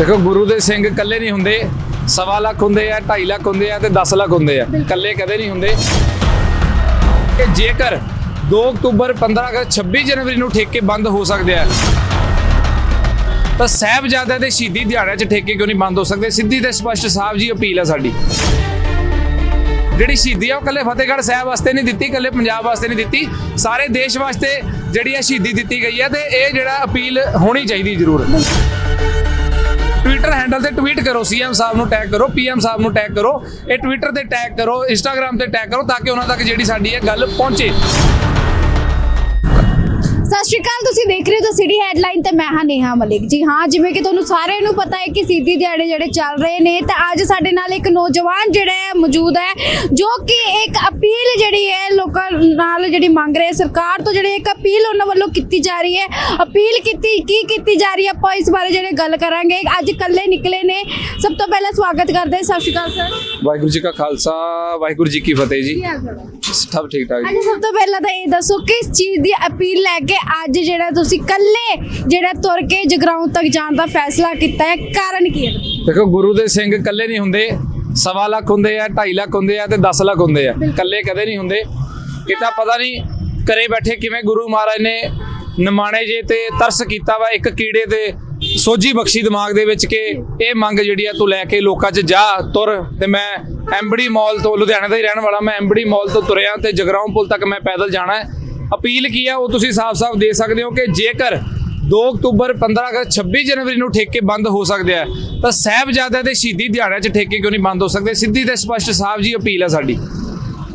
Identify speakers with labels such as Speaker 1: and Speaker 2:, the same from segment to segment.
Speaker 1: ਦੇਖੋ, ਗੁਰੂ ਦੇ ਸਿੰਘ ਇਕੱਲੇ ਨਹੀਂ ਹੁੰਦੇ। ਸਵਾ ਲੱਖ ਹੁੰਦੇ ਆ 2.5 ਲੱਖ ਹੁੰਦੇ ਆ ਤੇ 10 ਲੱਖ ਹੁੰਦੇ ਆ। ਇਕੱਲੇ ਕਦੇ ਨਹੀਂ ਹੁੰਦੇ। ਕਿ ਜੇਕਰ 2 ਅਕਤੂਬਰ 15 ਅਗਸਤ 26 ਜਨਵਰੀ ਨੂੰ ਠੇਕੇ ਬੰਦ ਹੋ ਸਕਦੇ ਆ, ਤਾਂ ਸਾਹਿਬਜ਼ਾਦਿਆਂ ਦੇ ਸ਼ਹੀਦੀ ਦਿਹਾੜਿਆਂ 'ਚ ਠੇਕੇ ਕਿਉਂ ਨਹੀਂ ਬੰਦ ਹੋ ਸਕਦੇ? ਸਿੱਧੀ ਤੇ ਸਪਸ਼ਟ ਸਾਹਿਬ ਜੀ ਅਪੀਲ ਹੈ ਸਾਡੀ। ਜਿਹੜੀ ਸ਼ਹੀਦੀ ਆ, ਉਹ ਕੱਲੇ ਫਤਿਹਗੜ੍ਹ ਸਾਹਿਬ ਵਾਸਤੇ ਨਹੀਂ ਦਿੱਤੀ ਕੱਲੇ ਪੰਜਾਬ ਵਾਸਤੇ ਨਹੀਂ ਦਿੱਤੀ। ਸਾਰੇ ਦੇਸ਼ ਵਾਸਤੇ ਜਿਹੜੀ ਆ ਸ਼ਹੀਦੀ ਦਿੱਤੀ ਗਈ ਹੈ ਤੇ ਇਹ ਜਿਹੜਾ ਅਪੀਲ ਹੋਣੀ ਚਾਹੀਦੀ ਜ਼ਰੂਰ। ਟਵਿੱਟਰ ਹੈਂਡਲ ਤੇ ਟਵੀਟ ਕਰੋ ਸੀਐਮ ਸਾਹਿਬ ਨੂੰ ਟੈਗ ਕਰੋ ਪੀਐਮ ਸਾਹਿਬ ਨੂੰ ਟੈਗ ਕਰੋ, ਇਹ ਟਵਿੱਟਰ ਤੇ ਟੈਗ ਕਰੋ ਇੰਸਟਾਗ੍ਰam ਤੇ ਟੈਗ ਕਰੋ, ਤਾਂ ਕਿ ਉਹਨਾਂ ਤੱਕ ਜਿਹੜੀ ਸਾਡੀ ਇਹ ਗੱਲ ਪਹੁੰਚੇ।
Speaker 2: ਸਤਿ ਸ਼੍ਰੀ ਅਕਾਲ ਤੁਸੀਂ ਦੇਖ ਰਹੇ ਹੋ ਤਾਂ ਸਿਟੀ ਹੈਡਲਾਈਨ ਤੇ ਮੈਂ ਹਾਂ ਨੇਹਾ ਮਲਿਕ। ਜੀ ਹਾਂ ਜਿਵੇਂ ਕਿ ਤੁਹਾਨੂੰ ਸਾਰਿਆਂ ਨੂੰ ਪਤਾ ਹੈ ਕਿ ਸਿੱਧੀ ਦਿਹਾੜੇ ਜਿਹੜੇ ਚੱਲ ਰਹੇ ਨੇ ਤਾਂ ਅੱਜ ਸਾਡੇ ਨਾਲ ਇੱਕ ਨੌਜਵਾਨ ਜਿਹੜਾ ਹੈ ਮੌਜੂਦ ਹੈ ਜੋ ਕਿ ਇੱਕ ਅਪੀਲ ਜਿਹੜੀ ਹੈ ਲੋਕਾਂ ਨਾਲ ਜਿਹੜੀ ਮੰਗ ਰਹੇ ਸਰਕਾਰ ਤੋਂ ਜਿਹੜੀ ਇੱਕ ਅਪੀਲ ਉਹਨਾਂ ਵੱਲੋਂ ਕੀਤੀ ਜਾ ਰਹੀ ਹੈ। ਅਪੀਲ ਕੀਤੀ ਕੀ ਕੀਤੀ ਜਾ ਰਹੀ ਹੈ ਆਪਾਂ ਇਸ ਬਾਰੇ ਜਿਹੜੇ ਗੱਲ ਕਰਾਂਗੇ। ਅੱਜ ਕੱਲੇ ਨਿਕਲੇ ਨੇ। ਸਭ ਤੋਂ ਪਹਿਲਾਂ ਸਵਾਗਤ ਕਰਦੇ ਹਾਂ। ਸਤਿ ਸ਼੍ਰੀ ਅਕਾਲ ਸਰ।
Speaker 1: ਵਾਹਿਗੁਰੂ ਜੀ ਕਾ ਖਾਲਸਾ ਵਾਹਿਗੁਰੂ ਜੀ ਕੀ ਫਤਿਹ ਜੀ। ਸਭ ਠੀਕ ਠਾਕ
Speaker 2: ਅੱਜ ਸਭ ਤੋਂ ਪਹਿਲਾਂ ਤਾਂ ਇਹ ਦੱਸੋ ਕਿਸ ਚੀਜ਼ ਦੀ ਅਪੀਲ ਲੈ ਕੇ ਅੱਜ ਜਿਹੜਾ ਤੁਸੀਂ ਕੱਲੇ ਜਿਹੜਾ ਤੁਰ ਕੇ ਜਗਰਾਉਂ ਤੱਕ ਜਾਣ ਦਾ ਫੈਸਲਾ ਕੀਤਾ ਹੈ ਕਾਰਨ ਕੀ ਹੈ?
Speaker 1: ਦੇਖੋ ਗੁਰੂ ਦੇ ਸਿੰਘ ਇਕੱਲੇ ਨਹੀਂ ਹੁੰਦੇ ਸਵਾ ਲੱਖ ਹੁੰਦੇ ਆ 2.5 ਲੱਖ ਹੁੰਦੇ ਆ ਤੇ 10 ਲੱਖ ਹੁੰਦੇ ਆ। ਇਕੱਲੇ ਕਦੇ ਨਹੀਂ ਹੁੰਦੇ। ਕਿਤਾ ਪਤਾ ਨਹੀਂ ਘਰੇ ਬੈਠੇ ਕਿਵੇਂ ਗੁਰੂ ਮਹਾਰਾਜ ਨੇ ਨਿਮਾਣੇ ਜੇ ਤੇ ਤਰਸ ਕੀਤਾ ਵਾ ਇੱਕ ਕੀੜੇ ਤੇ ਸੋਝੀ ਬਖਸ਼ੀ ਦਿਮਾਗ ਦੇ ਵਿੱਚ ਕਿ ਇਹ ਮੰਗ ਜਿਹੜੀ ਆ ਤੂੰ ਲੈ ਕੇ ਲੋਕਾਂ 'ਚ ਜਾ ਤੁਰ ਤੇ ਮੈਂ ਐਮਬੜੀ ਮਾਲ ਤੋਂ ਲੁਧਿਆਣੇ ਦਾ ਹੀ ਰਹਿਣ ਵਾਲਾ ਮੈਂ ਐਮਬੜੀ ਮਾਲ ਤੋਂ ਤੁਰਿਆ ਤੇ ਜਗਰਾਉਂ ਪੁਲ ਤੱਕ ਮੈਂ ਪੈਦਲ ਜਾਣਾ ਹੈ। ਅਪੀਲ ਕੀ ਆ ਉਹ ਤੁਸੀਂ ਸਾਫ਼-ਸਾਫ਼ ਦੇ ਸਕਦੇ ਹੋ ਕਿ ਜੇਕਰ 2 ਅਕਤੂਬਰ 15 ਅਗਸਤ 26 ਜਨਵਰੀ ਨੂੰ ਠੇਕੇ ਬੰਦ ਹੋ ਸਕਦੇ ਆ ਤਾਂ ਸਾਹਿਬਜ਼ਾਦਿਆਂ ਦੇ ਸ਼ਹੀਦੀ ਦਿਹਾੜਿਆਂ 'ਚ ਠੇਕੇ ਕਿਉਂ ਨਹੀਂ ਬੰਦ ਹੋ ਸਕਦੇ? ਸਿੱਧੀ ਤੇ ਸਪਸ਼ਟ ਸਾਹਿਬ ਜੀ ਅਪੀਲ ਹੈ ਸਾਡੀ।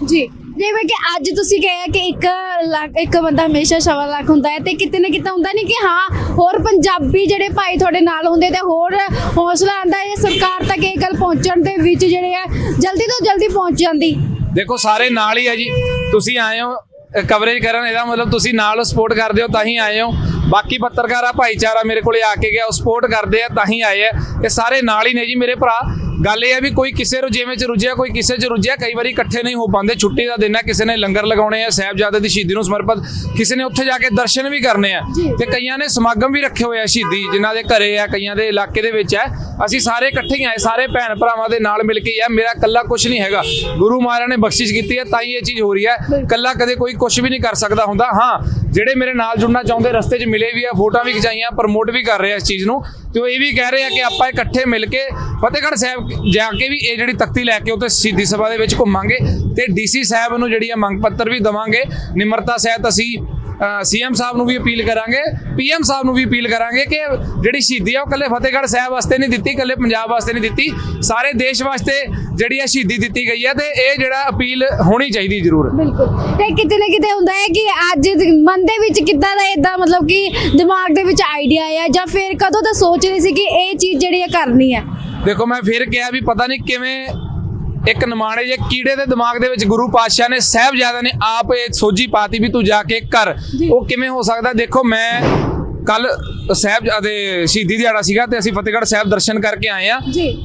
Speaker 2: ਜੀ ਜਿਵੇਂ ਕਿ ਅੱਜ ਤੁਸੀਂ ਕਹੇ ਕਿ ਇੱਕ ਲੱਖ ਇੱਕ ਬੰਦਾ ਹਮੇਸ਼ਾ ਸਵਾ ਲੱਖ ਹੁੰਦਾ ਹੈ ਤੇ ਕਿਤੇ ਨਾ ਕਿਤੇ ਹੁੰਦਾ ਨਹੀਂ ਕਿ ਹਾਂ ਹੋਰ ਪੰਜਾਬੀ ਜਿਹੜੇ ਭਾਈ ਤੁਹਾਡੇ ਨਾਲ ਹੁੰਦੇ ਤੇ ਹੋਰ ਹੌਸਲਾ ਆਂਦਾ ਹੈ ਸਰਕਾਰ ਤੱਕ ਇਹ ਗੱਲ ਪਹੁੰਚਣ ਦੇ ਵਿੱਚ ਜਿਹੜੇ ਆ ਜਲਦੀ ਤੋਂ ਜਲਦੀ ਪਹੁੰਚ ਜਾਂਦੀ।
Speaker 1: ਦੇਖੋ ਸਾਰੇ ਨਾਲ ਹੀ ਹੈ ਜੀ। ਤੁਸੀਂ ਆਏ ਹੋ ਕਵਰੇਜ ਕਰਨ, ਇਹਦਾ ਮਤਲਬ ਤੁਸੀਂ ਨਾਲ ਸਪੋਰਟ ਕਰਦੇ ਹੋ, ਤਾਂ ਹੀ ਆਏ ਹੋ। ਬਾਕੀ ਪੱਤਰਕਾਰਾ ਭਾਈਚਾਰਾ ਮੇਰੇ ਕੋਲੇ ਆ ਕੇ ਗਿਆ, ਉਹ ਸਪੋਰਟ ਕਰਦੇ ਆ, ਤਾਂ ਹੀ ਆਏ ਆ। ਇਹ ਸਾਰੇ ਨਾਲ ਹੀ ਨੇ ਜੀ ਮੇਰੇ ਭਰਾ। ਗੱਲ ਇਹ ਹੈ ਵੀ ਕੋਈ ਕਿਸੇ ਰੁਝੇਵੇਂ ਚ ਰੁੱਝਿਆ ਕੋਈ ਕਿਸੇ ਚ ਰੁੱਝਿਆ ਕਈ ਵਾਰੀ ਇਕੱਠੇ ਨਹੀਂ ਹੋ ਪਾਉਂਦੇ। ਛੁੱਟੀ ਦਾ ਦਿਨ ਹੈ ਕਿਸੇ ਨੇ ਲੰਗਰ ਲਗਾਉਣੇ ਆ ਸਾਹਿਬਜ਼ਾਦੇ ਦੀ ਸ਼ਹੀਦੀ ਨੂੰ ਸਮਰਪਿਤ। ਕਿਸੇ ਨੇ ਉੱਥੇ ਜਾ ਕੇ ਦਰਸ਼ਨ ਵੀ ਕਰਨੇ ਆ ਤੇ ਕਈਆਂ ਨੇ ਸਮਾਗਮ ਵੀ ਰੱਖੇ ਹੋਏ ਆ ਸ਼ਹੀਦੀ ਜਿਨ੍ਹਾਂ ਦੇ ਘਰੇ ਆ ਕਈਆਂ ਦੇ ਇਲਾਕੇ ਦੇ ਵਿੱਚ ਹੈ ਅਸੀਂ ਸਾਰੇ ਇਕੱਠੇ ਹੀ ਆਏ ਸਾਰੇ ਭੈਣ ਭਰਾਵਾਂ ਦੇ ਨਾਲ ਮਿਲ ਕੇ ਆ। ਮੇਰਾ ਕੱਲਾ ਕੁਝ ਨਹੀਂ ਹੈਗਾ। ਗੁਰੂ ਮਹਾਰਾਜ ਨੇ ਬਖਸ਼ਿਸ਼ ਕੀਤੀ ਹੈ ਤਾਂ ਹੀ ਇਹ ਚੀਜ਼ ਹੋ ਰਹੀ ਹੈ। ਕੱਲਾ ਕਦੇ ਕੋਈ ਕੁਝ ਵੀ ਨਹੀਂ ਕਰ ਸਕਦਾ ਹੁੰਦਾ। ਹਾਂ ਜਿਹੜੇ ਮੇਰੇ ਨਾਲ ਜੁੜਨਾ ਚਾਹੁੰਦੇ ਰਸਤੇ 'ਚ ਮਿਲੇ ਵੀ ਆ, ਫੋਟੋਆਂ ਵੀ ਖਿਚਾਈਆਂ ਪ੍ਰਮੋਟ ਵੀ ਕਰ ਰਹੇ ਆ ਇਸ ਚੀਜ਼ ਨੂੰ। ਤੇ ਉਹ ਇਹ ਵੀ ਕਹਿ ਰਹੇ ਆ ਕਿ ਆਪਾਂ ਇਕੱਠੇ ਮਿਲ ਕੇ ਫਤਿਹਗੜ੍ਹ ਸਾਹਿਬ ਜਾ ਕੇ ਵੀ ਇਹ ਜਿਹੜੀ ਤਖਤੀ ਲੈ ਕੇ ਉੱਥੇ ਸ਼ਹੀਦੀ ਸਭਾ ਦੇ ਵਿੱਚ ਘੁੰਮਾਂਗੇ ਤੇ ਡੀਸੀ ਸਾਹਿਬ ਨੂੰ ਜਿਹੜੀ ਆ ਮੰਗ ਪੱਤਰ ਵੀ ਦਵਾਂਗੇ। ਨਿਮਰਤਾ ਸਹਿਤ ਅਸੀਂ ਸੀਐਮ ਸਾਹਿਬ ਨੂੰ ਵੀ ਅਪੀਲ ਕਰਾਂਗੇ ਪੀਐਮ ਸਾਹਿਬ ਨੂੰ ਵੀ ਅਪੀਲ ਕਰਾਂਗੇ ਕਿ ਜਿਹੜੀ ਸ਼ਹੀਦੀ ਆ ਉਹ ਕੱਲੇ ਫਤਿਹਗੜ੍ਹ ਸਾਹਿਬ ਵਾਸਤੇ ਨਹੀਂ ਦਿੱਤੀ ਕੱਲੇ ਪੰਜਾਬ ਵਾਸਤੇ ਨਹੀਂ ਦਿੱਤੀ ਸਾਰੇ ਦੇਸ਼ ਵਾਸਤੇ ਜਿਹੜੀ ਆ ਸ਼ਹੀਦੀ ਦਿੱਤੀ ਗਈ ਹੈ ਤੇ ਇਹ ਜਿਹੜਾ ਅਪੀਲ ਹੋਣੀ ਚਾਹੀਦੀ ਜ਼ਰੂਰ।
Speaker 2: ਬਿਲਕੁਲ। ਤੇ ਕਿਤੇ ਨਾ ਕਿਤੇ ਹੁੰਦਾ ਹੈ ਕਿ ਅੱਜ ਮਨ ਦੇ ਵਿੱਚ ਕਿੱਦਾਂ ਦਾ ਇਦਾਂ ਮਤਲਬ ਕਿ ਦਿਮਾਗ ਦੇ ਵਿੱਚ ਆਈਡੀਆ ਆਇਆ ਜਾਂ ਫਿਰ ਕਦੋਂ ਤਾਂ ਸੋਚ ਰਹੇ ਸੀ ਕਿ ਇਹ ਚੀਜ਼ ਜਿਹੜੀ ਹੈ ਕਰਨੀ ਹੈ
Speaker 1: ਦੇਖੋ ਮੈਂ ਫਿਰ ਕਿਹਾ ਵੀ ਪਤਾ ਨਹੀਂ ਕਿਵੇਂ ਇੱਕ ਨਿਮਾਣੇ ਜੇ ਕੀੜੇ ਦੇ ਦਿਮਾਗ ਦੇ ਵਿੱਚ ਗੁਰੂ ਪਾਤਸ਼ਾਹ ਨੇ ਸਾਹਿਬਜ਼ਾਦਾ ਨੇ ਆਪ ਇਹ ਸੋਝੀ ਪਾਤੀ ਵੀ ਤੂੰ ਜਾ ਕੇ ਕਰ ਉਹ ਕਿਵੇਂ ਹੋ ਸਕਦਾ? ਦੇਖੋ ਮੈਂ ਕੱਲ ਸਾਹਿਬਜ਼ਾਦੇ ਸ਼ਹੀਦੀ ਦਿਹਾੜਾ ਸੀਗਾ ਤੇ ਅਸੀਂ ਫਤਿਹਗੜ੍ਹ ਸਾਹਿਬ ਦਰਸ਼ਨ ਕਰਕੇ ਆਏ ਆ।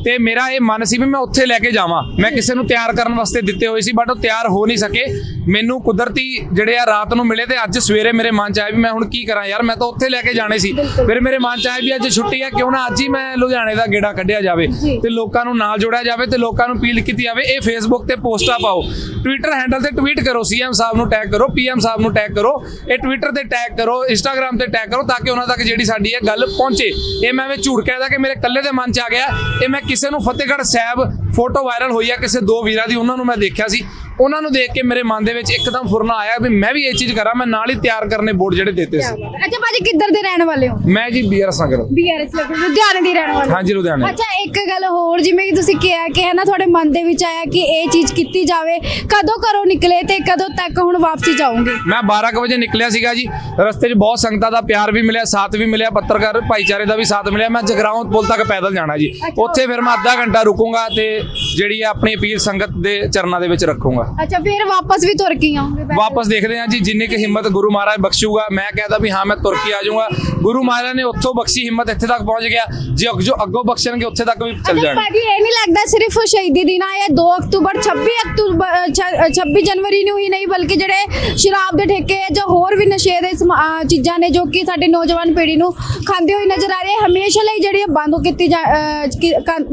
Speaker 1: ਤੇ ਮੇਰਾ ਇਹ ਮਨ ਸੀ ਵੀ ਮੈਂ ਉੱਥੇ ਲੈ ਕੇ ਜਾਵਾਂ। ਮੈਂ ਕਿਸੇ ਨੂੰ ਤਿਆਰ ਕਰਨ ਵਾਸਤੇ ਦਿੱਤੇ ਹੋਏ ਸੀ ਬਟ ਉਹ ਤਿਆਰ ਹੋ ਨਹੀਂ ਸਕੇ। ਮੈਨੂੰ ਕੁਦਰਤੀ ਜਿਹੜੇ ਆ ਰਾਤ ਨੂੰ ਮਿਲੇ ਤੇ ਅੱਜ ਸਵੇਰੇ ਮੇਰੇ ਮਨ ਚ ਆਇਆ ਵੀ ਮੈਂ ਹੁਣ ਕੀ ਕਰਾਂ ਯਾਰ ਮੈਂ ਤਾਂ ਉੱਥੇ ਲੈ ਕੇ ਜਾਣੇ ਸੀ। ਫਿਰ ਮੇਰੇ ਮਨ ਚ ਆਇਆ ਵੀ ਅੱਜ ਛੁੱਟੀ ਆ ਕਿਉਂ ਨਾ ਅੱਜ ਹੀ ਮੈਂ ਲੁਧਿਆਣੇ ਦਾ ਗੇੜਾ ਕੱਢਿਆ ਜਾਵੇ। ਤੇ ਲੋਕਾਂ ਨੂੰ ਨਾਲ ਜੋੜਿਆ ਜਾਵੇ ਤੇ ਲੋਕਾਂ ਨੂੰ ਅਪੀਲ ਕੀਤੀ ਜਾਵੇ ਇਹ ਫੇਸਬੁੱਕ ਤੇ ਪੋਸਟਾਂ ਪਾਓ। ਟਵਿੱਟਰ ਹੈਂਡਲ ਤੇ ਟਵੀਟ ਕਰੋ ਸੀਐਮ ਸਾਹਿਬ ਨੂੰ ਟੈਗ ਕਰੋ ਪੀਐਮ ਸਾਹਿਬ ਨੂੰ ਟੈਗ ਕਰੋ। ਇਹ ਟਵਿੱਟਰ ਤੇ ਟੈਗ ਕਰੋ ਇੰਸਟਾਗ੍ਰam ਤੇ ਟੈਗ ਕਰੋ ਤਾਂ ਕਿ ਉਹਨਾਂ ਤੱਕ ਜਿਹੜੀ ਸਾਡੀ ਇਹ ਗੱਲ ਪਹੁੰਚੇ। ਇਹ ਮੈਂ ਵੀ ਝੂਠ ਕਹਿਦਾ ਕਿ ਮੇਰੇ ਇਕੱਲੇ ਦੇ ਮਨ ਚ ਆ ਗਿਆ। ਇਹ ਮੈਂ ਕਿਸੇ ਨੂੰ ਫਤਿਹਗੜ੍ਹ ਸਾਹਿਬ ਫੋਟੋ ਵਾਇਰਲ ਹੋਈ ਆ, ਕਿਸੇ ਦੋ ਵੀਰਾਂ ਦੀ, ਉਹਨਾਂ ਨੂੰ ਮੈਂ ਦੇਖਿਆ ਸੀ। ਉਹਨਾਂ ਨੂੰ ਦੇਖ ਕੇ ਮੇਰੇ ਮਨ ਦੇ ਵਿੱਚ ਇੱਕਦਮ ਫੁਰਨਾ ਆਇਆ ਵੀ ਮੈਂ ਵੀ ਇਹ ਚੀਜ਼ ਕਰਾਂ ਮੈਂ ਨਾਲ ਹੀ ਤਿਆਰ ਕਰਨੇ ਬੋਰਡ ਜਿਹੜੇ ਦਿੱਤੇ ਸੀ।
Speaker 2: ਅੱਛਾ ਭਾਜੀ ਕਿੱਧਰ ਦੇ ਰਹਿਣ ਵਾਲੇ ਹੋ?
Speaker 1: ਮੈਂ ਜੀ ਬੀਆਰਐਸ ਨਗਰ।
Speaker 2: ਬੀਆਰਐਸ ਲੁਧਿਆਣੇ ਦੀ ਰਹਿਣ ਵਾਲੇ
Speaker 1: ਹਾਂਜੀ ਲੁਧਿਆਣੇ।
Speaker 2: ਅੱਛਾ ਇੱਕ ਗੱਲ ਹੋਰ ਜਿਵੇਂ ਕਿ ਤੁਸੀਂ ਕਿਹਾ ਕਿ ਹੈ ਨਾ ਤੁਹਾਡੇ ਮਨ ਦੇ ਵਿੱਚ ਆਇਆ ਕਿ ਇਹ ਚੀਜ਼ ਕੀਤੀ ਜਾਵੇ ਕਦੋਂ ਘਰੋਂ ਨਿਕਲੇ ਤੇ ਕਦੋਂ ਤੱਕ ਹੁਣ ਵਾਪਸੀ ਜਾਓਗੇ?
Speaker 1: ਮੈਂ 12 ਕੁ ਵਜੇ ਨਿਕਲਿਆ ਸੀਗਾ ਜੀ। ਰਸਤੇ 'ਚ ਬਹੁਤ ਸੰਗਤਾਂ ਦਾ ਪਿਆਰ ਵੀ ਮਿਲਿਆ ਸਾਥ ਵੀ ਮਿਲਿਆ ਪੱਤਰਕਾਰ ਭਾਈਚਾਰੇ ਦਾ ਵੀ ਸਾਥ ਮਿਲਿਆ। ਮੈਂ ਜਗਰਾਉਂ ਪੁਲ ਤੱਕ ਪੈਦਲ ਜਾਣਾ ਜੀ। ਉੱਥੇ ਫਿਰ ਮੈਂ ਅੱਧਾ ਘੰਟਾ ਰੁਕੂੰਗਾ ਤੇ ਜਿਹੜੀ ਆਪਣੀ ਅਪੀਲ ਸੰਗਤ ਦੇ ਚਰਨਾਂ ਦੇ ਵਿੱਚ ਰੱਖੂੰਗਾ।
Speaker 2: ਅੱਛਾ ਫਿਰ ਵਾਪਸ ਵੀ ਤੁਰ ਕੇ ਆਉਂਗੇ
Speaker 1: ਵਾਪਸ ਦੇਖਦੇ ਹਾਂ ਜੀ ਜਿੰਨੀ ਕਿ ਹਿੰਮਤ ਗੁਰੂ ਮਹਾਰਾਜ ਬਖਸ਼ੂਗਾ ਮੈਂ ਕਹਿੰਦਾ ਵੀ ਹਾਂ ਮੈਂ ਤੁਰ ਕੇ ਆ ਜਾਊਂਗਾ। ਗੁਰੂ ਮਹਾਰਾਜ ਨੇ ਉੱਥੋਂ ਬਖਸ਼ੀ ਹਿੰਮਤ ਇੱਥੇ ਤੱਕ ਪਹੁੰਚ ਗਿਆ। ਜੇ ਜੋ ਅੱਗੋਂ ਬਖਸ਼ਣਗੇ ਉੱਥੇ ਤੱਕ ਵੀ ਚੱਲ ਜਾਣਗੇ।
Speaker 2: ਭਾਜੀ ਇਹ ਨਹੀਂ ਲੱਗਦਾ ਸਿਰਫ ਸ਼ਹੀਦੀ ਦਿਨ ਆਇਆ 2 ਅਕਤੂਬਰ 26 ਅਕਤੂਬਰ ਅ, ਛ- ਅ, 26 ਜਨਵਰੀ ਨੂੰ ਹੀ ਨਹੀਂ ਬਲਕਿ ਜਿਹੜੇ ਸ਼ਰਾਬ ਦੇ ਠੇਕੇ ਜਾਂ ਹੋਰ ਵੀ ਨਸ਼ੇ ਦੇ ਚੀਜ਼ਾਂ ਨੇ ਜੋ ਕਿ ਸਾਡੇ ਨੌਜਵਾਨ ਪੀੜ੍ਹੀ ਨੂੰ ਖਾਂਦੇ ਹੋਏ ਨਜ਼ਰ ਆ ਰਹੇ ਹਮੇਸ਼ਾ ਲਈ ਜਿਹੜੀ ਬੰਦ ਕੀਤੀ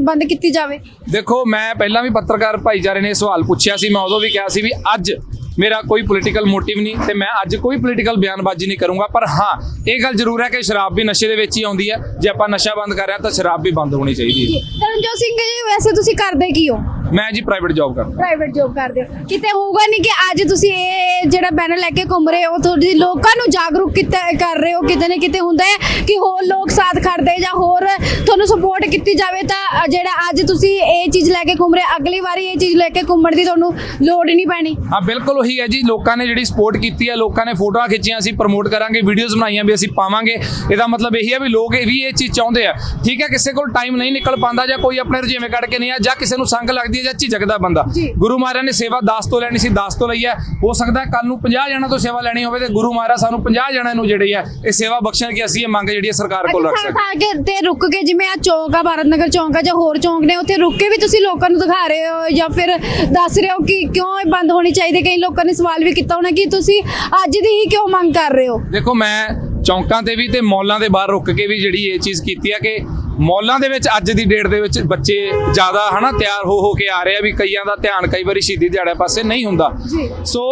Speaker 2: ਬੰਦ ਕੀਤੀ ਜਾਵੇ।
Speaker 1: ਦੇਖੋ ਮੈਂ ਪਹਿਲਾਂ ਵੀ ਪੱਤਰਕਾਰ ਭਾਈਚਾਰੇ ਨੇ ਸਵਾਲ ਪੁੱਛਿਆ ਸੀ ਮੈਂ ਉਦੋਂ ਵੀ ਕਿਹਾ ਸੀ ਵੀ ਅੱਜ ਮੇਰਾ ਕੋਈ ਪੋਲੀਟੀਕਲ ਮੋਟਿਵ ਨਹੀਂ ਤੇ ਮੈਂ ਅੱਜ ਕੋਈ ਪੋਲੀਟੀਕਲ ਬਿਆਨਬਾਜ਼ੀ ਨਹੀਂ ਕਰੂੰਗਾ। ਪਰ ਹਾਂ, ਇਹ ਗੱਲ ਜ਼ਰੂਰ ਹੈ ਕਿ ਸ਼ਰਾਬ ਵੀ ਨਸ਼ੇ ਦੇ ਵਿੱਚ ਹੀ ਆਉਂਦੀ ਹੈ। ਜੇ ਆਪਾਂ ਨਸ਼ਾ ਬੰਦ ਕਰ ਰਹੇ ਹਾਂ ਤਾਂ ਸ਼ਰਾਬ ਵੀ ਬੰਦ ਹੋਣੀ ਚਾਹੀਦੀ ਹੈ।
Speaker 2: ਤਰਨਜੋਤ ਸਿੰਘ ਜੀ, ਵੈਸੇ ਤੁਸੀਂ ਕਰਦੇ ਕੀ ਹੋ?
Speaker 1: ਮੈਂ ਜੀ ਪ੍ਰਾਈਵੇਟ ਜੌਬ ਕਰਦਾ।
Speaker 2: ਪ੍ਰਾਈਵੇਟ ਜੌਬ ਕਰਦੇ ਹੋ। ਕਿਤੇ ਹੋਊਗਾ ਨਹੀਂ ਕਿ ਅੱਜ ਤੁਸੀਂ ਇਹ ਜਿਹੜਾ ਬੈਨਰ ਲੈ ਕੇ ਘੁੰਮ ਰਹੇ ਹੋ ਥੋੜੀ ਲੋਕਾਂ ਨੂੰ ਜਾਗਰੂਕ ਕੀਤਾ ਕਰ ਰਹੇ ਹੋ ਕਿਤੇ ਨਾ ਕਿਤੇ ਹੁੰਦਾ ਹੈ ਕਿ ਹੋਰ ਲੋਕ ਸਾਥ ਖੜਦੇ ਜਾਂ ਹੋਰ ਤੁਹਾਨੂੰ ਸਪੋਰਟ ਕੀਤੀ ਜਾਵੇ ਤਾਂ ਜਿਹੜਾ ਅੱਜ ਤੁਸੀਂ ਇਹ ਚੀਜ਼ ਲੈ ਕੇ ਘੁੰਮ ਰਹੇ ਅਗਲੀ ਵਾਰੀ ਇਹ ਚੀਜ਼ ਲੈ ਕੇ ਘੁੰਮਣ ਦੀ ਤੁਹਾਨੂੰ ਲੋੜ ਹੀ ਨਹੀਂ ਪੈਣੀ।
Speaker 1: ਹਾਂ ਬਿਲਕੁਲ ਉਹੀ ਹੈ ਜੀ। ਲੋਕਾਂ ਨੇ ਜਿਹੜੀ ਸਪੋਰਟ ਕੀਤੀ ਹੈ ਲੋਕਾਂ ਨੇ ਫੋਟੋਆਂ ਖਿੱਚੀਆਂ ਅਸੀਂ ਪ੍ਰਮੋਟ ਕਰਾਂਗੇ ਵੀਡੀਓਜ਼ ਬਣਾਈਆਂ ਵੀ ਅਸੀਂ ਪਾਵਾਂਗੇ। ਇਹਦਾ ਮਤਲਬ ਇਹੀ ਹੈ ਵੀ ਲੋਕ ਇਹ ਵੀ ਇਹ ਚੀਜ਼ ਚਾਹੁੰਦੇ ਆ। ਠੀਕ ਹੈ ਕਿਸੇ ਕੋਲ ਟਾਈਮ ਨਹੀਂ ਨਿਕਲ ਪਾਉਂਦਾ ਜਾਂ ਕੋਈ ਆਪਣੇ ਰੁਝੇਵੇਂ ਕੱਢ ਕੇ ਨਹੀਂ ਆ ਜਾਂ ਕਿਸੇ ਨੂੰ ਸੰਗ ਲੱਗਦੀ ਹੈ ਜਾਂ ਝਿਜਕਦਾ ਬੰਦਾ। ਗੁਰੂ ਮਹਾਰਾਜ ਨੇ ਸੇਵਾ 10 ਤੋਂ ਲੈਣੀ ਸੀ 10 ਤੋਂ ਲਈ ਹੈ। ਹੋ ਸਕਦਾ ਕੱਲ ਨੂੰ 50 ਜਣਾਂ ਤੋਂ ਸੇਵਾ ਲੈਣੀ ਹੋਵੇ ਤੇ ਗੁਰੂ ਮਹਾਰਾਜ ਸਾਨੂੰ 50 ਜਣਾਂ ਨੂੰ ਜਿਹੜੀ ਹੈ ਇਹ ਸੇਵਾ ਬਖਸ਼ਣ ਕਿ ਅਸੀਂ ਇਹ ਮੰਗ ਜਿਹੜੀ ਹੈ ਸਰਕਾਰ ਕੋਲ ਰੱਖ ਸਕਦੇ
Speaker 2: ਤੇ ਰੁਕ ਕੇ ਜਿਵੇਂ ਆ ਚੌਂਕ ਆ ਭਾਰਤ ਨਗਰ ਚੌਂਕ ਆ ਜਾਂ ਹੋਰ ਚੌਂਕ ਨੇ ਉੱਥੇ ਰੁਕ ਕੇ ਵੀ ਤੁਸੀਂ ਲੋਕਾਂ ਨੂੰ ਦਿਖਾ ਰਹੇ ਹੋ ਜਾਂ ਫਿਰ ਦੱਸ ਰਹੇ ਹੋ ਕਿ ਕਿਉਂ ਇਹ ਬੰਦ ਹੋਣੀ ਚਾਹੀਦੀ ਕਈ ਲੋਕਾਂ ਨੇ ਸਵਾਲ ਵੀ ਕੀਤਾ ਹੋਣਾ ਕਿ ਤੁਸੀਂ ਅੱਜ ਦੀ ਹੀ ਕਿਉਂ ਮੰਗ ਕਰ ਰਹੇ ਹੋ?
Speaker 1: ਦੇਖੋ ਮੈਂ ਚੌਂਕਾਂ ਤੇ ਵੀ ਤੇ ਮੌਲਾਂ ਦੇ ਬਾਹਰ ਰੁੱਕ ਕੇ ਵੀ ਜਿਹੜੀ ਇਹ ਚੀਜ਼ ਕੀਤੀ ਆ ਕਿ ਮੌਲਾਂ ਦੇ ਵਿੱਚ ਅੱਜ ਦੀ ਡੇਟ ਦੇ ਵਿੱਚ ਬੱਚੇ ਜ਼ਿਆਦਾ ਹਨਾ ਤਿਆਰ ਹੋ ਹੋ ਕੇ ਆ ਰਹੇ ਆ ਵੀ ਕਈਆਂ ਦਾ ਧਿਆਨ ਕਈ ਵਾਰੀ ਸ਼ਹੀਦੀ ਦਿਹਾੜੇ ਪਾਸੇ ਨਹੀਂ ਹੁੰਦਾ। ਸੋ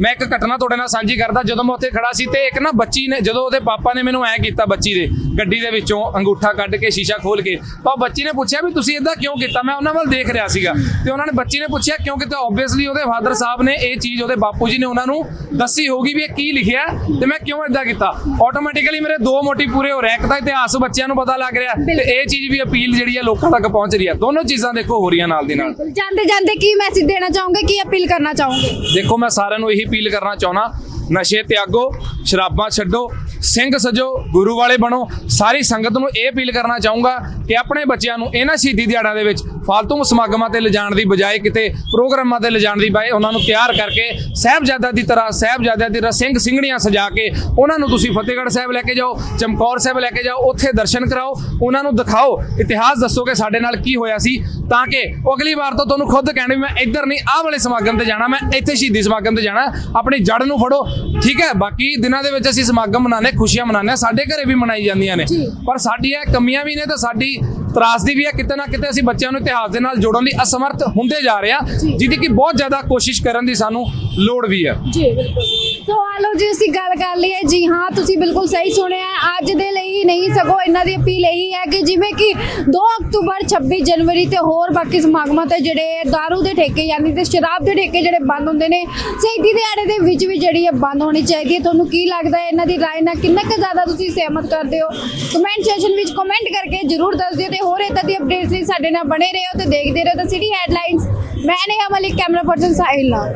Speaker 1: ਮੈਂ ਇੱਕ ਘਟਨਾ ਤੁਹਾਡੇ ਨਾਲ ਸਾਂਝੀ ਕਰਦਾ ਜਦੋਂ ਮੈਂ ਉੱਥੇ ਖੜਾ ਸੀ ਤੇ ਇੱਕ ਨਾ ਬੱਚੀ ਨੇ ਜਦੋਂ ਉਹਦੇ ਪਾਪਾ ਨੇ ਮੈਨੂੰ ਐ ਕੀਤਾ ਬੱਚੀ ਦੇ ਗੱਡੀ ਦੇ ਵਿੱਚੋਂ ਅੰਗੂਠਾ ਕੱਢ ਕੇ ਸ਼ੀਸ਼ਾ ਖੋਲ ਕੇ ਤਾਂ ਉਹ ਬੱਚੀ ਨੇ ਪੁੱਛਿਆ ਵੀ ਤੁਸੀਂ ਇਦਾਂ ਕਿਉਂ ਕੀਤਾ? ਮੈਂ ਉਹਨਾਂ ਵੱਲ ਦੇਖ ਰਿਹਾ ਸੀਗਾ ਤੇ ਉਹਨਾਂ ਨੇ ਬੱਚੀ ਨੇ ਪੁੱਛਿਆ ਕਿਉਂਕਿ ਤਾਂ ਆਬਵੀਅਸਲੀ ਉਹਦੇ ਫਾਦਰ ਸਾਹਿਬ ਨੇ ਇਹ ਚੀਜ਼ ਉਹਦੇ ਬਾਪੂ ਜੀ ਨੇ ਉਹਨਾਂ ਨੂੰ ਦੱਸੀ ਹੋਗੀ ਵੀ ਇਹ ਕੀ ਲਿਖਿਆ ਤੇ ਮੈਂ ਕਿਉਂ ਇਦਾਂ ਕੀਤਾ? ਆਟੋਮੈਟਿਕਲੀ ਮੇਰੇ ਦੋ ਮੋਟਿਵ ਪੂਰੇ ਹੋ ਰਹੇ ਇੱਕ ਤਾਂ ਇਤਿਹਾਸ ਬੱਚਿਆਂ ਨੂੰ ਪਤਾ ਲੱਗ ਰਿਹਾ ਤੇ ਇਹ ਚੀਜ਼ ਵੀ ਅਪੀਲ ਜਿਹੜੀ ਹੈ ਲੋਕਾਂ ਤੱਕ ਪਹੁੰਚ ਰਹੀ ਹੈ ਦੋਨੋਂ ਚੀਜ਼ਾਂ ਦੇਖੋ ਹੋ ਰਹੀਆਂ ਨਾਲ ਦੀ ਨਾਲ।
Speaker 2: ਜਾਂਦੇ ਜਾਂਦੇ ਕੀ ਮੈਸੇਜ ਦੇਣਾ ਚਾਹੋਗੇ ਕੀ ਅਪੀਲ ਕਰਨਾ ਚਾਹੋਗੇ?
Speaker 1: ਦੇਖੋ ਮੈਂ ਸਾਰਿਆਂ ਨੂੰ ਇਹੀ ਅਪੀਲ ਕਰਨਾ ਚਾਹੁੰਦਾ। ਨਸ਼ੇ ਤਿਆਗੋ ਸ਼ਰਾਬਾਂ ਛੱਡੋ। ਸਿੰਘ ਸਜੋ, ਗੁਰੂ ਵਾਲੇ ਬਣੋ। ਸਾਰੀ ਸੰਗਤ ਨੂੰ ਇਹ ਅਪੀਲ ਕਰਨਾ ਚਾਹੂੰਗਾ ਕਿ ਆਪਣੇ ਬੱਚਿਆਂ ਨੂੰ ਇਹਨਾਂ ਸ਼ਹੀਦੀ ਦਿਹਾੜਾਂ ਦੇ ਵਿੱਚ ਫालतू ਸਮਾਗਮਾਂ ਤੇ ਲਿਜਾਣ ਦੀ ਬਜਾਏ, ਕਿਤੇ ਪ੍ਰੋਗਰਾਮਾਂ ਤੇ ਲਿਜਾਣ ਦੀ ਬਜਾਏ ਉਹਨਾਂ ਨੂੰ ਤਿਆਰ ਕਰਕੇ ਸਾਹਿਬਜ਼ਾਦਾ ਦੀ ਤਰ੍ਹਾਂ, ਸਾਹਿਬਜ਼ਾਦਿਆਂ ਦੀ ਤਰ੍ਹਾਂ ਸਿੰਘ ਸਿੰਘਣੀਆਂ ਸਜਾ ਕੇ ਉਹਨਾਂ ਨੂੰ ਤੁਸੀਂ ਫਤਿਹਗੜ੍ਹ ਸਾਹਿਬ ਲੈ ਕੇ ਜਾਓ, ਚਮਕੌਰ ਸਾਹਿਬ ਲੈ ਕੇ ਜਾਓ, ਉੱਥੇ ਦਰਸ਼ਨ ਕਰਾਓ, ਉਹਨਾਂ ਨੂੰ ਦਿਖਾਓ, ਇਤਿਹਾਸ ਦੱਸੋ ਕਿ ਸਾਡੇ ਨਾਲ ਕੀ ਹੋਇਆ ਸੀ, ਤਾਂ ਕਿ ਉਹ ਅਗਲੀ ਵਾਰ ਤੋਂ ਤੁਹਾਨੂੰ ਖੁਦ ਕਹਿਣ ਵੀ ਮੈਂ ਇੱਧਰ ਨਹੀਂ, ਆਹ ਵਾਲੇ ਸਮਾਗਮ ਤੇ ਜਾਣਾ, ਮੈਂ ਇੱਥੇ ਸ਼ਹੀਦੀ ਸਮਾਗਮ ਤੇ ਜਾਣਾ, ਆਪਣੀ ਜੜ ਨੂੰ ਫੜੋ ਠੀਕ ਹੈ ਬਾਕੀ ਦਿਨਾਂ ਦੇ ਵਿੱਚ ਅਸੀਂ ਸਮਾਗਮ ਮਨਾਉਂਦੇ ਖੁਸ਼ੀਆਂ ਮਨਾਉਂਦੇ ਸਾਡੇ ਘਰੇ ਵੀ ਮਨਾਈ ਜਾਂਦੀਆਂ ਨੇ। ਪਰ ਸਾਡੀਆਂ ਕਮੀਆਂ ਵੀ ਨੇ ਤਾਂ ਸਾਡੀ ਤਰਾਸਦੀ ਵੀ ਹੈ ਕਿਤੇ ਨਾ ਕਿਤੇ ਅਸੀਂ ਬੱਚਿਆਂ ਨੂੰ ਇਤਿਹਾਸ ਦੇ ਨਾਲ ਜੋੜਨ ਲਈ ਅਸਮਰਥ ਹੁੰਦੇ ਜਾ ਰਹੇ
Speaker 2: ਜੀ।
Speaker 1: ਜਿਹਦੀ ਕਿ ਬਹੁਤ ਜ਼ਿਆਦਾ ਕੋਸ਼ਿਸ਼ ਕਰਨ ਦੀ ਸਾਨੂੰ ਲੋੜ ਵੀ ਹੈ
Speaker 2: ਜੀ ਬਿਲਕੁਲ ਸੋ ਆਲੋ ਜੀ, ਅਸੀਂ ਗੱਲ ਕਰ ਲਈ ਹੈ ਜੀ ਹਾਂ, ਤੁਸੀਂ ਬਿਲਕੁਲ ਸਹੀ ਸੁਣਿਆ ਅੱਜ ਦੇ ਲਈ ਨਹੀਂ, ਸਗੋਂ ਇਹਨਾਂ ਦੀ ਅਪੀਲ ਇਹੀ ਹੈ ਕਿ ਜਿਵੇਂ ਕਿ 2 ਅਕਤੂਬਰ 26 ਜਨਵਰੀ ਤੇ ਹੋਰ ਬਾਕੀ ਸਮਾਗਮਾਂ ਤੇ ਜਿਹੜੇ दारू ਦੇ ਠੇਕੇ ਯਾਨੀ ਤੇ ਸ਼ਰਾਬ ਦੇ ਠੇਕੇ ਜਿਹੜੇ ਬੰਦ ਹੁੰਦੇ ਨੇ, ਸ਼ਹੀਦੀ ਦਿਹਾੜੇ ਦੇ ਵਿੱਚ ਵੀ ਜਿਹੜੀ ਹੈ ਬੰਦ ਹੋਣੀ ਚਾਹੀਦੀ ਹੈ। ਤੁਹਾਨੂੰ ਕੀ ਲੱਗਦਾ ਹੈ ਇਹਨਾਂ ਦੀ ਰਾਏ ਨਾਲ ਕਿੰਨਾ ਕੁ ਜ਼ਿਆਦਾ ਤੁਸੀਂ ਸਹਿਮਤ ਕਰਦੇ ਹੋ? ਕਮੈਂਟ ਸੈਸ਼ਨ ਵਿੱਚ ਕਮੈਂਟ ਕਰਕੇ ਜਰੂਰ ਦੱਸ ਦਿਓ ਤੇ ਹੋਰ ਇਦਾਂ ਦੀ ਅਪਡੇਟਸ ਲਈ ਸਾਡੇ ਨਾਲ ਬਣੇ ਰਹੋ ਤੇ ਦੇਖਦੇ ਰਹੋ ਤਾਂ ਸਿਟੀ ਹੈਡਲਾਈਨਸ ਮੈਂ ਨੇਹਾ ਮਲਿਕ ਕੈਮਰਾ ਪਰਸਨ ਸਾਹਿਲ ਨਾਲ